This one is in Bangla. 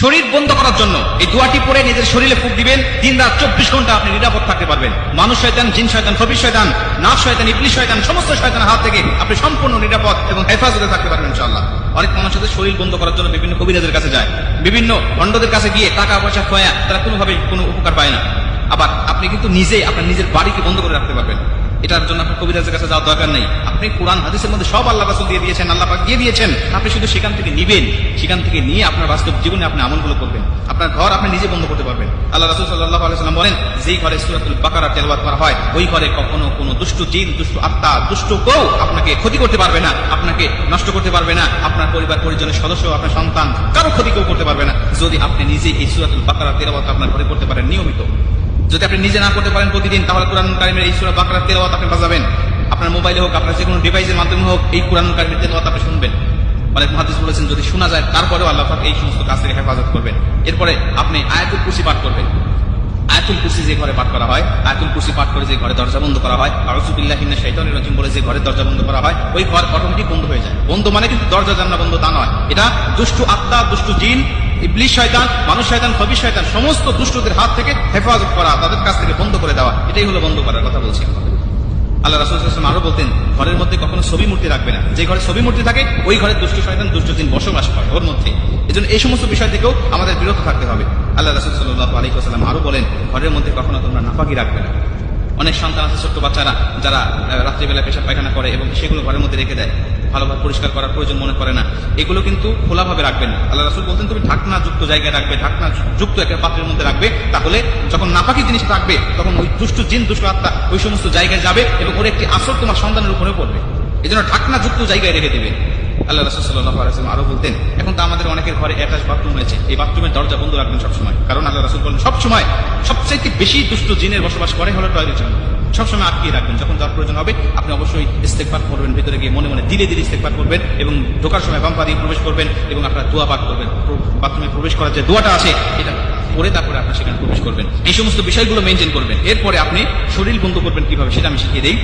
শরীর বন্ধ করার জন্য এই দোয়াটি পরে নিজের শরীরে ফুক দিবেন, দিন রাত চব্বিশ ঘণ্টা আপনি নিরাপদ থাকতে পারবেন। মানুষ শয়তান, জিন শয়তান ফবির শয়তান নাচ শয়তান, ইবলিশ শয়তান, সমস্ত শয়তান হাত থেকে আপনি সম্পূর্ণ নিরাপদ এবং হেফাজতে থাকতে পারবেন ইনশাআল্লাহ। অনেক মানুষ আছে, শরীর বন্ধ করার জন্য বিভিন্ন কবিরাজের কাছে যায়। বিভিন্ন ভণ্ডদের কাছে গিয়ে টাকা পয়সা খোয়া, তারা কোনোভাবে কোনো উপকার পায় না। আবার আপনি কিন্তু নিজেই আপনার নিজের বাড়িকে বন্ধ করে রাখতে পারবেন। এটার জন্য আপনার কবিরাজের কাছে যাওয়ার দরকার নেই। আপনি কোরআন, হাদিসের মধ্যে সব আল্লাহ রাসুল দিয়ে দিয়েছেন, আল্লাহ পাক দিয়ে দিয়েছেন। আপনি শুধু সেখান থেকে নিবেন, সেখান থেকে নিয়ে আপনার বাস্তব জীবনে আপনি আমলগুলো করবেন। আপনার ঘর আপনি নিজে বন্ধ করতে পারবেন। আল্লাহ রাসুল সাল্লাহ আলাইসাল্লাম বলেন, যেই ঘরে সুরাতুল বাকারা তেলবাদ করা হয়, ওই ঘরে কখনো কোনো দুষ্ট জিন, দুষ্ট আত্মা, দুষ্ট কেউ আপনাকে ক্ষতি করতে পারবে না, আপনাকে নষ্ট করতে পারবে না, আপনার পরিবার, পরিজনের সদস্য, আপনার সন্তান, কারও ক্ষতি কেউ করতে পারবে না। যদি আপনি নিজে এই সুরাতুল বাকারা তেলাবাদ আপনার ঘরে করতে পারেন, নিয়মিত। যদি আপনি নিজে না করতে পারেন প্রতিদিন, তাহলে কোরআন কারিমের এই সুরা বাকরা তেলাওয়াত আপনি বাজাবেন। আপনার মোবাইলে হোক, আপনার যে কোনো ডিভাইসের মাধ্যমে হোক, এই কোরআন কারিমের তেলাওয়াত আপনি শুনবেন। অনেক মহাদিস বলেছেন, যদি শোনা যায়, তারপরেও আল্লাহ পাক এই সমস্ত কাজ থেকে হেফাজত করবেন। এরপরে আপনি আয়াতুল কুরসি পাঠ করবেন। আয়াতুল কুরসি যে ঘরে পাঠ করা হয়, আয়াতুল কুরসি পাঠ করে যে ঘরে দরজা বন্ধ করা হয় আরসুবিল্লাহ হিন্না শৈতানির রজিম বলে যে ঘরে দরজা বন্ধ করা হয়, ওই ঘর অটোমেটিক বন্ধ হয়ে যায়। বন্ধ মানে কিন্তু দরজা জান্না বন্ধ তা নয়। এটা দুষ্টু আত্মা, দুষ্টু জিন ইবলিশ শয়তান, মানুষ শয়তান কবি শয়তান, সমস্ত দুষ্টদের হাত থেকে হেফাজত করা, তাদের কাছ থেকে বন্ধ করে দেওয়া, এটাই হলো বন্ধ করার কথা বলছি আল্লাহ রাসুল সাল্লাম আরও বলতেন, ঘরের মধ্যে কখনো ছবি মূর্তি রাখবে না। যে ঘরে ছবি মূর্তি থাকে, ওই ঘরে দুষ্ট শয়তান, দুষ্ট দিন বসবাস করে ওর মধ্যে। এই জন্য এই সমস্ত বিষয় থেকেও আমাদের বিরত থাকতে হবে। আল্লাহ রাসুল সাল্লাহ আলী সাল্লাম আরও বলেন, ঘরের মধ্যে কখনো তোমরা নাপাকি রাখবে না। অনেক সন্তান আছে, ছোট্ট বাচ্চারা, যারা রাত্রিবেলা পেশাব পায়খানা করে এবং সেগুলো ঘরের মধ্যে রেখে দেয়। ভালোভাবে পরিষ্কার করার প্রয়োজন মনে করে না। এগুলো কিন্তু খোলাভাবে রাখবেন আল্লাহ রাসুল বলতেন, তুমি ঢাকনা যুক্ত জায়গায় রাখবে, ঢাকনা যুক্ত একটা পাত্রের মধ্যে রাখবে, তাহলে যখন নাপাকি জিনিস রাখবে, তখন ওই দুষ্ট জিন, দুষ্ট আত্মা ওই সমস্ত জায়গায় যাবে এবং ওর একটি আসর তোমার সন্তানের উপরে পড়বে। এই জন্য ঢাকনা যুক্ত জায়গায় রেখে দেবে। আল্লাহ রাসুল সাল্লাহ আলাইসালাম আরও বলতেন, এখন তো আমাদের অনেকের ঘরে অ্যাটাচ বাথরুম রয়েছে। এই বাথরুমের দরজা বন্ধ রাখবেন সবসময়। কারণ আল্লাহ রাসুল বলেন, সবসময় সবচেয়ে বেশি দুষ্ট জিনের বসবাস করে হলো টয়লেট সবসময় আটকিয়ে রাখবেন। যখন যার প্রয়োজন হবে, আপনি অবশ্যই ইস্তেকবার করবেন, ভিতরে গিয়ে মনে মনে ধীরে ধীরে ইস্তেকবার করবেন এবং ঢোকার সময় বাম্পা দিয়ে প্রবেশ করবেন এবং আপনারা দোয়া পাঠ করবেন। বাথরুমে প্রবেশ করার যে দোয়াটা আছে, এটা করে তারপরে আপনি সেখানে প্রবেশ করবেন। এই সমস্ত বিষয়গুলো মেনটেন করবেন। এরপরে আপনি শরীর বন্ধ করবেন কীভাবে, সেটা আমি শিখিয়ে দিই।